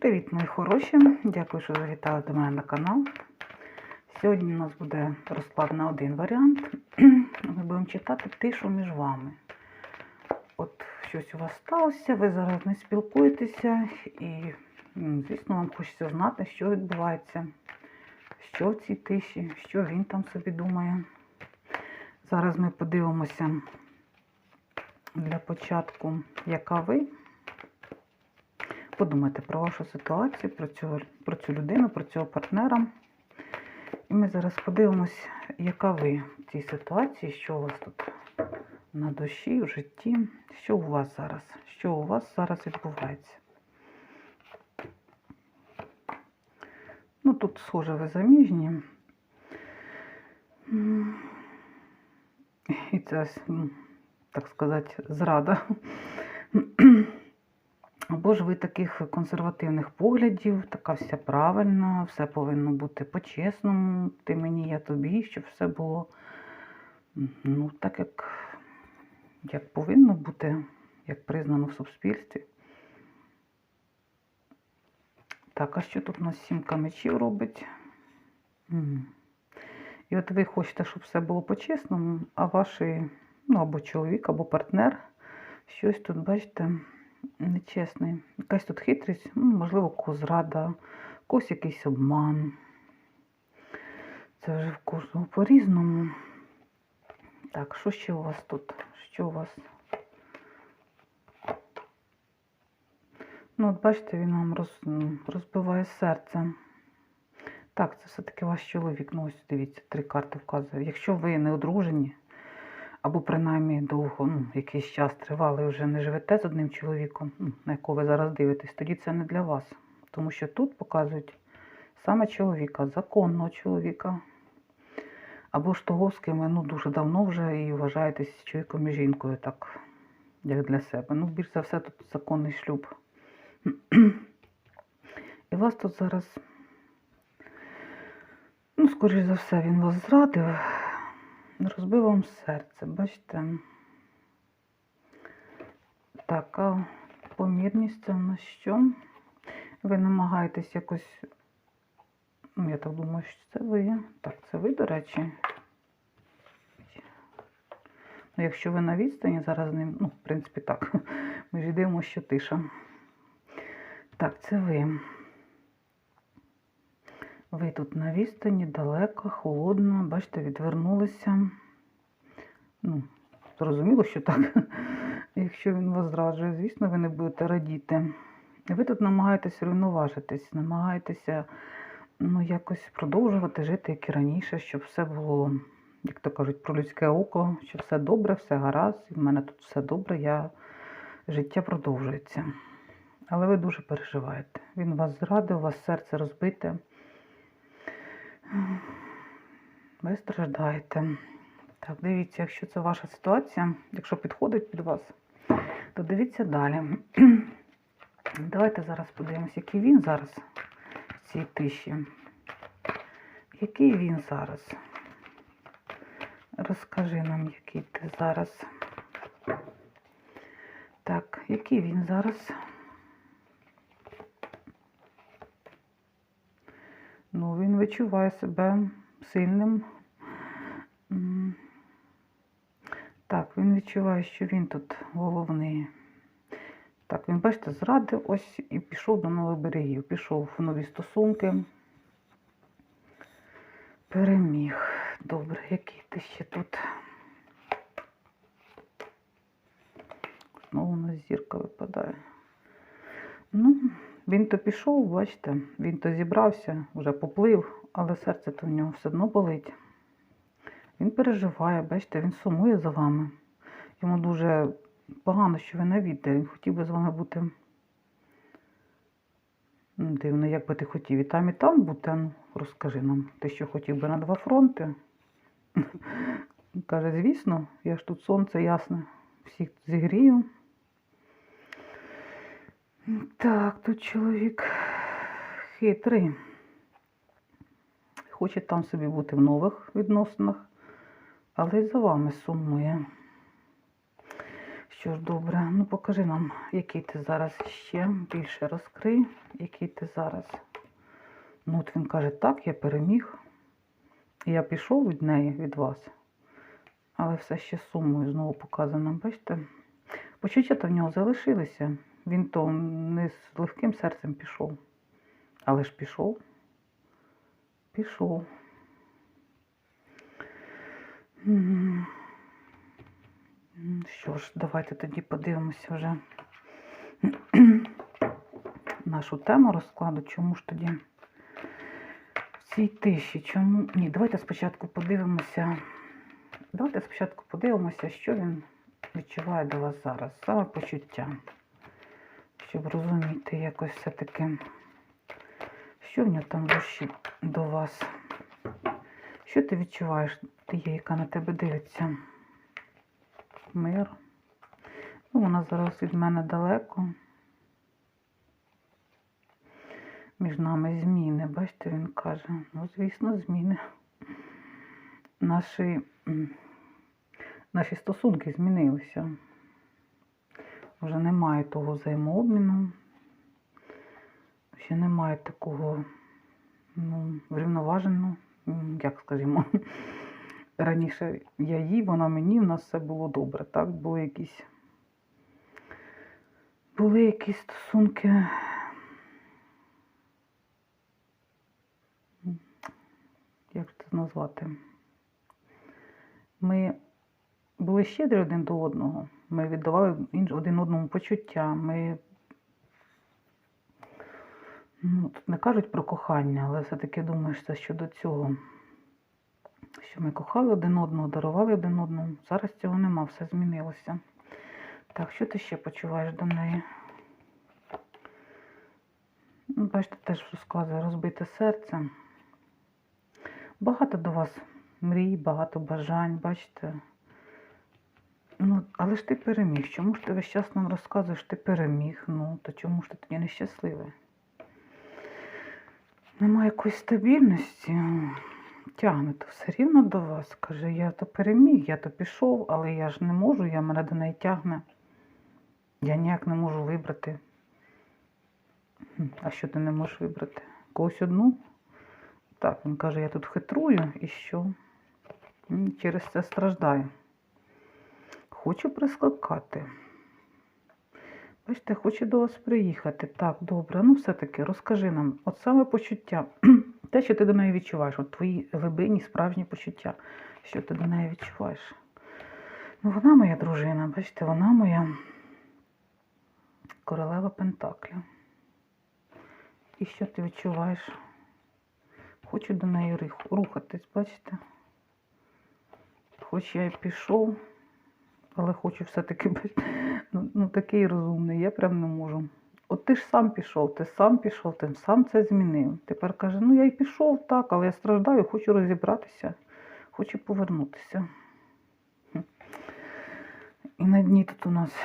Привіт, мої хороші! Дякую, що завітали до мене на канал. Сьогодні у нас буде розклад на один варіант. Ми будемо читати тишу між вами. От щось у вас сталося, ви зараз не спілкуєтеся, і, звісно, вам хочеться знати, що відбувається, що в цій тиші, що він там собі думає. Зараз ми подивимося для початку, яка ви. Подумайте про вашу ситуацію, про цю, про цю людину, про цього партнера. І ми зараз подивимось, яка ви в цій ситуації, що у вас тут на душі, в житті, що у вас зараз, що у вас зараз відбувається. Ну, тут, схоже, ви заміжні. І це, так сказати, зрада. Або ж ви таких консервативних поглядів, така вся правильна, все повинно бути по-чесному, ти мені, я тобі, щоб все було ну, так, як, як повинно бути, як признано в суспільстві. Так, а що тут у нас сімка мечів робить? І от ви хочете, щоб все було по-чесному, а ваш, ну, або чоловік, або партнер, щось тут, бачите, нечесний. Якась тут хитрість, ну, можливо, когось зрада, когось якийсь обман. Це вже в кожного по-різному. Так, що ще у вас тут? Що у вас? Ну, от бачите, він вам роз, розбиває серце. Так, це все-таки ваш чоловік. Ну, ось дивіться, три карти вказує. Якщо ви не одружені, або принаймні довго, ну, якийсь час тривалий вже не живете з одним чоловіком, ну, на якого ви зараз дивитесь, тоді це не для вас. Тому що тут показують саме чоловіка, законного чоловіка. Або ж того, з ким ви ну, дуже давно вже і вважаєтесь чоловіком і жінкою, так, як для себе. Ну, більш за все, тут законний шлюб. І вас тут зараз, ну, скоріш за все, він вас зрадив, розбив вам серце, бачите? Так, а помірність це на що? Ви намагаєтесь якось, ну, я так думаю, що це ви. Так, це ви, до речі. Ну, якщо ви на відстані зараз ним, ну, в принципі, так. Ми ж дивимося, що тиша. Так, це ви. Ви тут на відстані, далеко, холодно, бачите, відвернулися. Ну, зрозуміло, що так. Якщо він вас зраджує, звісно, ви не будете радіти. Ви тут намагаєтесь рівноважитись, намагаєтеся ну, якось продовжувати жити, як і раніше, щоб все було, як то кажуть, про людське око, що все добре, все гаразд, і в мене тут все добре, я... життя продовжується. Але ви дуже переживаєте. Він вас зрадив, у вас серце розбите. Ви страждаєте. Так, дивіться, якщо це ваша ситуація, якщо підходить під вас, то дивіться далі. Давайте зараз подивимося, який він зараз в цій тиші. Який він зараз? Розкажи нам, який ти зараз. Так, який він зараз? Відчуває себе сильним. Так, він відчуває, що він тут головний. Так, він, бачите, зрадив ось і пішов до нових берегів. Пішов в нові стосунки. Переміг. Добре, який ти ще тут? Знову у нас зірка випадає. Ну, він то пішов, бачите, він то зібрався, вже поплив, але серце то в нього все одно болить. Він переживає, бачите, він сумує за вами. Йому дуже погано, що ви не відте. Він хотів би з вами бути. Ну, Дивно, як би ти хотів і там, і там бути. Ну, розкажи нам, ти що хотів би на два фронти? Каже, звісно, я ж тут сонце ясне, всіх зігрію. Так, тут чоловік хитрий. Хоче там собі бути в нових відносинах, але й за вами сумує. Що ж, добре, ну покажи нам, який ти зараз ще більше розкрий, який ти зараз. Ну, от він каже, так, я переміг. Я пішов від неї, від вас. Але все ще сумою знову показано. Бачите? Почуття в нього залишилися. Він то не з легким серцем пішов. Але ж пішов. Пішов. М, Що ж, давайте тоді подивимося вже нашу тему розкладу. Чому ж тоді в цій тиші? Чому? Ні, давайте спочатку подивимося. Давайте спочатку подивимося, що він відчуває до вас зараз. Саме почуття. Щоб розуміти якось все-таки, що в нього там душі до вас. Що ти відчуваєш, тієї, яка на тебе дивиться? Мир. Ну, вона зараз від мене далеко. Між нами зміни. Бачите, він каже. Ну, звісно, зміни. Наші, наші стосунки змінилися. Вже немає того взаємообміну. Ще немає такого ну, врівноваженого, як скажімо. Раніше я їй, вона мені, в нас все було добре. Так, були якісь, були якісь стосунки. Як це назвати? Ми були щедрі один до одного. Ми віддавали один одному почуття. Ми ну, тут не кажуть про кохання, але все-таки думаєш це щодо цього. Що ми кохали один одного, дарували один одному. Зараз цього нема, все змінилося. Так, що ти ще почуваєш до неї? Ну, Бачите, теж розказує розбите серце. Багато до вас мрій, багато бажань, бачите. Ну, але ж ти переміг. Чому ж ти весь час нам розказуєш, ти переміг? Ну, то чому ж ти тоді нещасливий? Немає якоїсь стабільності. Тягне то все рівно до вас. Каже, я то переміг, я то пішов, але я ж не можу, я мене до неї тягне. Я ніяк не можу вибрати. А що ти не можеш вибрати? Когось одну? Так, він каже, я тут хитрую і що? Через це страждаю. Хочу прискакати. Бачите, хочу до вас приїхати. Так, добре. Ну, все-таки розкажи нам, от саме почуття, те, що ти до неї відчуваєш, от твої глибинні справжні почуття, що ти до неї відчуваєш. Ну, вона моя дружина, бачите, вона моя королева Пентаклів. І що ти відчуваєш? Хочу до неї рухатись, бачите? Хоч я й пішов, але хочу все-таки ну, ну такий розумний, я прям не можу. От ти ж сам пішов, ти сам пішов, ти сам це змінив. Тепер каже, ну я й пішов так, але я страждаю, хочу розібратися, хочу повернутися. І на дні тут у нас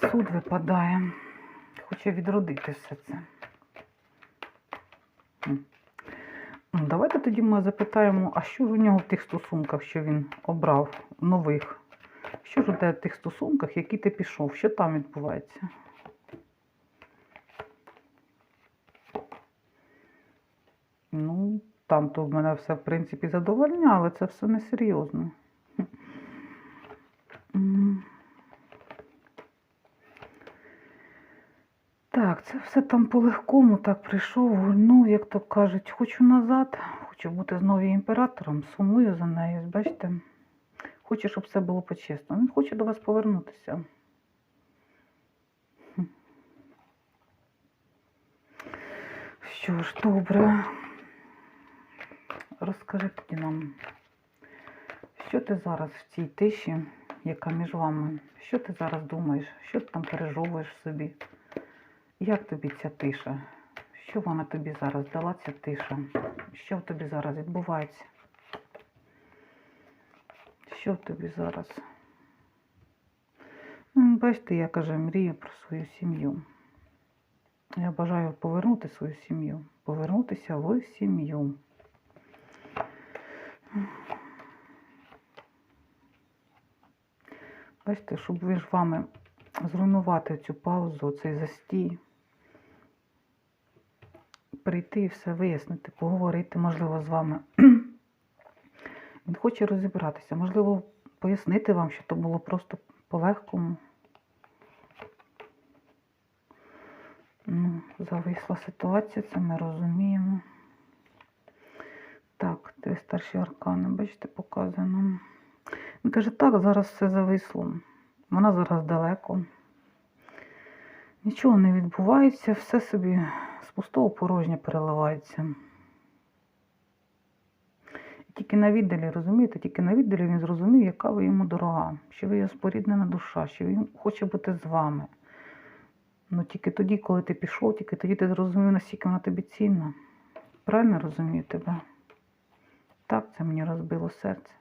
суд випадає. Хоче відродити все це. Давайте тоді ми запитаємо, а що ж у нього в тих стосунках, що він обрав нових? Що ж у тебе в тих стосунках, які ти пішов? Що там відбувається? Ну, там то в мене все, в принципі, задовольняє, але це все несерйозно. Так, це все там по-легкому так прийшов, гульнув, як то кажуть, хочу назад, хочу бути знову імператором, сумую за нею, бачите? Хочу, щоб все було по-чесному. Він хоче до вас повернутися. Що ж, добре. Розкажи тоді нам, що ти зараз в цій тиші, яка між вами, що ти зараз думаєш, що ти там пережовуєш собі? Як тобі ця тиша? Що вона тобі зараз дала, ця тиша? Що в тобі зараз відбувається? Що тобі зараз? Ну, бачите, я каже, мрію про свою сім'ю. Я бажаю повернути свою сім'ю, повернутися в сім'ю. Бачите, щоб між вами зруйнувати цю паузу, цей застій. Прийти і все вияснити, поговорити, можливо, з вами. Він хоче розібратися, можливо, пояснити вам, що то було просто по-легкому. Ну, зависла ситуація, це ми розуміємо. Так, три старші аркани, бачите, показано. Він каже, так, зараз все зависло. Вона зараз далеко. Нічого не відбувається, все собі з пустого в порожнє переливається. Тільки на віддалі, розумієте, тільки на віддалі він зрозумів, яка ви йому дорога, що ви його споріднена душа, що він хоче бути з вами. Ну тільки тоді, коли ти пішов, тільки тоді ти зрозумів, наскільки вона тобі цінна. Правильно розумію тебе? Так, це мені розбило серце.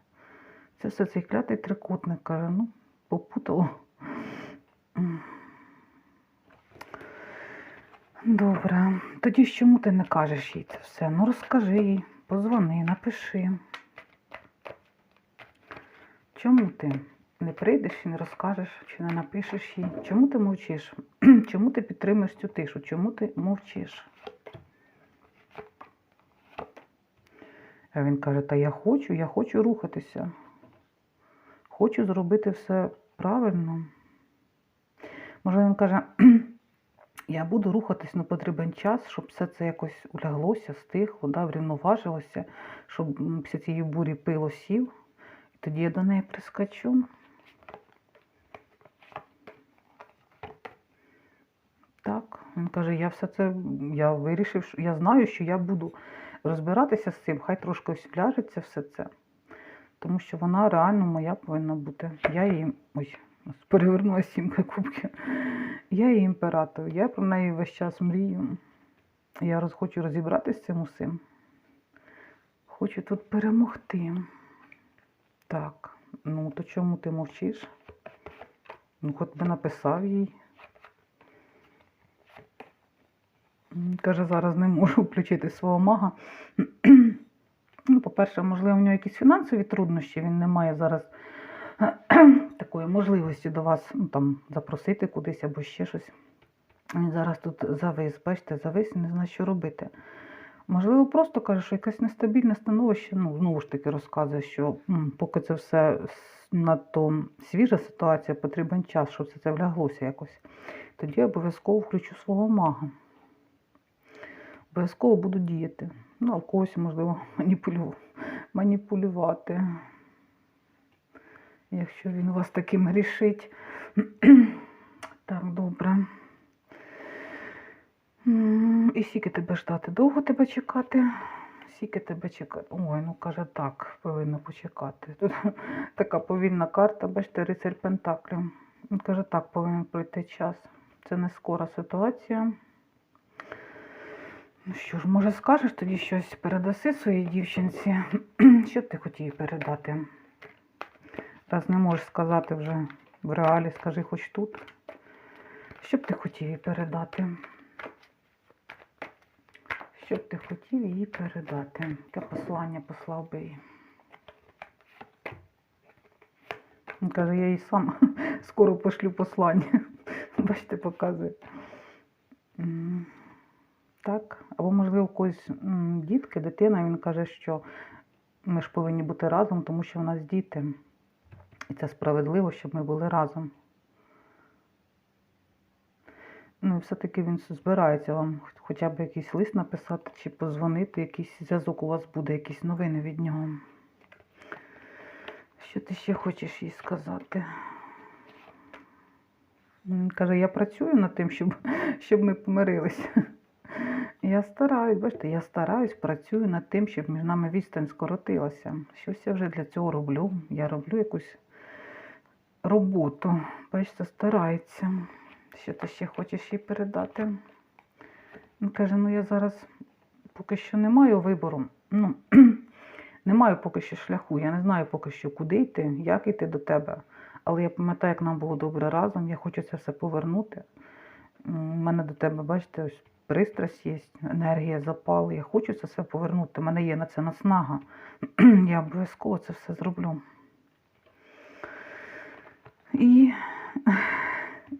Це все цей клятий трикутник каже, ну, попутало. Добре. Тоді чому ти не кажеш їй це все? Ну розкажи їй, позвони, напиши. Чому ти не прийдеш і не розкажеш, чи не напишеш їй? Чому ти мовчиш? Чому ти підтримуєш цю тишу? Чому ти мовчиш? А він каже, та я хочу, я хочу рухатися. Хочу зробити все правильно. Може, він каже, я буду рухатись, але потрібен час, щоб все це якось уляглося, стихло, да, врівноважилося, щоб після цієї бурі пило сів. І тоді я до неї прискочу. Так, він каже, я все це, я вирішив, я знаю, що я буду розбиратися з цим, хай трошки ось вляжеться все це. Тому що вона реально моя повинна бути. Я її. Ой, перевернула сімка кубки. Я її імператор. Я про неї весь час мрію. Я роз, хочу розібратися з цим усім. Хочу тут перемогти. Так, ну то чому ти мовчиш? Ну, хоч би написав їй. Каже, зараз не можу включити свого мага. Ну, по-перше, можливо, в нього якісь фінансові труднощі, він не має зараз такої можливості до вас ну, там, запросити кудись або ще щось. Він зараз тут завис, бачите, завис і не знає, що робити. Можливо, просто каже, що якесь нестабільне становище, ну, знову ж таки, розказує, що м, поки це все надто свіжа ситуація, потрібен час, щоб це вляглося якось. Тоді я обов'язково включу свого мага. Обов'язково буду діяти. Ну, а в когось, можливо, маніпулю... маніпулювати. Якщо він у вас таким грішить. так, добре. І скільки тебе ждати? Довго тебе чекати? Скільки тебе чекати? Ой, ну каже, так, повинно почекати. Тут така повільна карта, бачите, рицарь Пентаклів. Він каже, так, повинен пройти час. Це не скора ситуація. Ну що ж, може, скажеш тоді щось передаси своїй дівчинці? Що б ти хотів передати? Раз не можеш сказати вже в реалі, скажи хоч тут. Що б ти хотів їй передати? Що б ти хотів їй передати? Яке послання послав би їй? Він каже, я їй сам скоро пошлю послання. Бачите, показує. Так, або, можливо, у когось дітки, дитина, він каже, що ми ж повинні бути разом, тому що в нас діти. І це справедливо, щоб ми були разом. Ну, і все-таки він збирається вам хоча б якийсь лист написати чи позвонити, якийсь зв'язок у вас буде, якісь новини від нього. Що ти ще хочеш їй сказати? Він каже, я працюю над тим, щоб, щоб ми помирилися. Я стараюсь, бачите, я стараюсь, працюю над тим, щоб між нами відстань скоротилася. Щось я вже для цього роблю. Я роблю якусь роботу. Бачите, старається. Що ти ще хочеш їй передати? Він каже, ну я зараз поки що не маю вибору. Ну, не маю поки що шляху. Я не знаю поки що, куди йти, як йти до тебе. Але я пам'ятаю, як нам було добре разом. Я хочу це все повернути. У мене до тебе, бачите, ось пристрасть є, енергія, запал. Я хочу це все повернути. У мене є на це наснага. Я обов'язково це все зроблю. І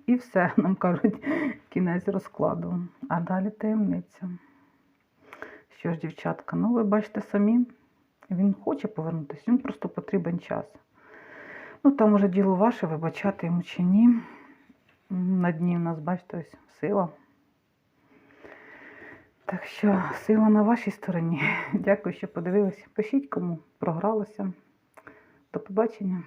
і все, нам кажуть, кінець розкладу. А далі таємниця. Що ж, дівчатка, ну ви бачите самі, він хоче повернутися, він просто потрібен час. Ну, там уже діло ваше, вибачати йому чи ні. На дні у нас, бачите, ось сила. Так що сила на вашій стороні. Дякую, що подивилися. Пишіть, кому програлося. До побачення.